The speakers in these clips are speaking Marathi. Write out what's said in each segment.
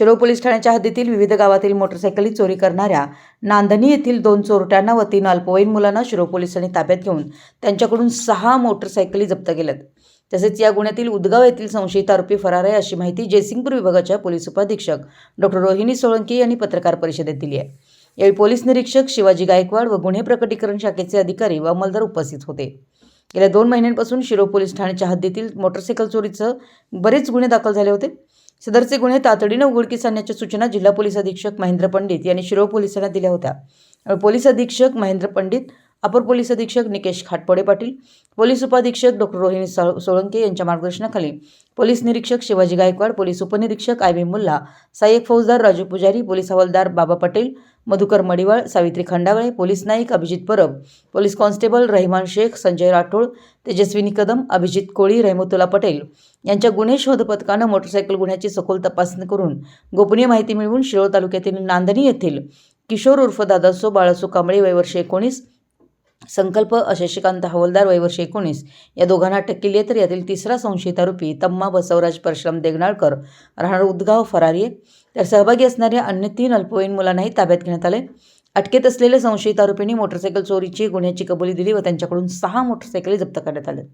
शिरोळ पोलीस ठाण्याच्या हद्दीतील विविध गावातील मोटरसायकली चोरी करणाऱ्या नांदणी येथील दोन चोरट्यांना व तीन अल्पवयीन मुलांना शिरोळ पोलिसांनी ताब्यात घेऊन त्यांच्याकडून सहा मोटरसायकली जप्त केल्यात. तसेच या गुन्ह्यातील उदगाव येथील संशयित आरोपी फरार आहे अशी माहिती जयसिंगपूर विभागाच्या पोलीस उपाधीक्षक डॉक्टर रोहिणी सोळंकी यांनी पत्रकार परिषदेत दिली आहे. यावेळी पोलीस निरीक्षक शिवाजी गायकवाड व गुन्हे प्रकटीकरण शाखेचे अधिकारी व अंमलदार उपस्थित होते. गेल्या दोन महिन्यांपासून शिरो पोलीस ठाण्याच्या हद्दीतील मोटरसायकल चोरीचं बरेच गुन्हे दाखल झाले होते. सदरचे गुन्हे तातडीनं उघडकीस आणण्याच्या सूचना जिल्हा पोलीस अधीक्षक महेंद्र पंडित यांनी शिरोळ पोलिसांना दिल्या होत्या. पोलीस अधीक्षक महेंद्र पंडित अपर पोलीस अधीक्षक निकेश खाटपडे पाटील पोलीस उपाधीक्षक डॉक्टर रोहिणी सोळंके यांच्या मार्गदर्शनाखाली पोलीस निरीक्षक शिवाजी गायकवाड पोलीस उपनिरीक्षक आय मुल्ला सहाय्यक फौजदार राजू पुजारी पोलीस हवालदार बाबा पटेल मधुकर मडिवाळ सावित्री खंडागळे पोलीस नाईक अभिजित परब पोलीस कॉन्स्टेबल रहिमान शेख संजय राठोड तेजस्विनी कदम अभिजित कोळी रहमतुल्ला पटेल यांच्या गुन्हे शोध पथकानं मोटरसायकल गुन्ह्याची सखोल तपासणी करून गोपनीय माहिती मिळवून शिरोळ तालुक्यातील नांदणी येथील किशोर उर्फ दादासो बाळासो कांबळे वय वर्ष एकोणीस संकल्प शशिकांत हवलदार वयवर्ष एकोणीस. या दोघांना अटक केली आहे तर यातील तिसरा संशयित आरोपी तम्मा बसवराज परशुराम देगनाळकर राहणार उदगाव फरारी आहे. तर सहभागी असणाऱ्या अन्य तीन अल्पवयीन मुलांनाही ताब्यात घेण्यात आले अटकेत असलेल्या संशयित आरोपींनी मोटरसायकल चोरीची गुन्ह्याची कबुली दिली व त्यांच्याकडून सहा मोटरसायकली जप्त करण्यात आल्या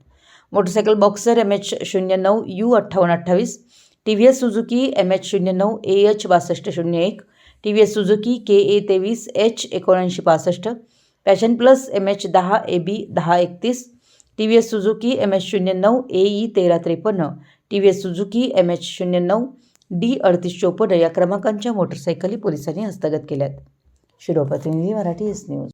मोटरसायकल बॉक्सर एम एच शून्य नऊ यू अठ्ठावन्न अठ्ठावीस T V S Suzuki M H शून्य नऊ ए एच बासष्ट शून्य एक T V S Suzuki K A तेवीस एच एकोणऐंशी पासष्ट पॅशन प्लस एम एच दहा ए बी दहा एकतीस T V S Suzuki M H शून्य नऊ ए ई तेरा त्रेपन्न T V S Suzuki M H शून्य नऊ डी अडतीस चोपन्न या क्रमांकांच्या मोटरसायकली पोलिसांनी हस्तगत केल्यात. शिरोप्रतिनिधी मराठी एस न्यूज.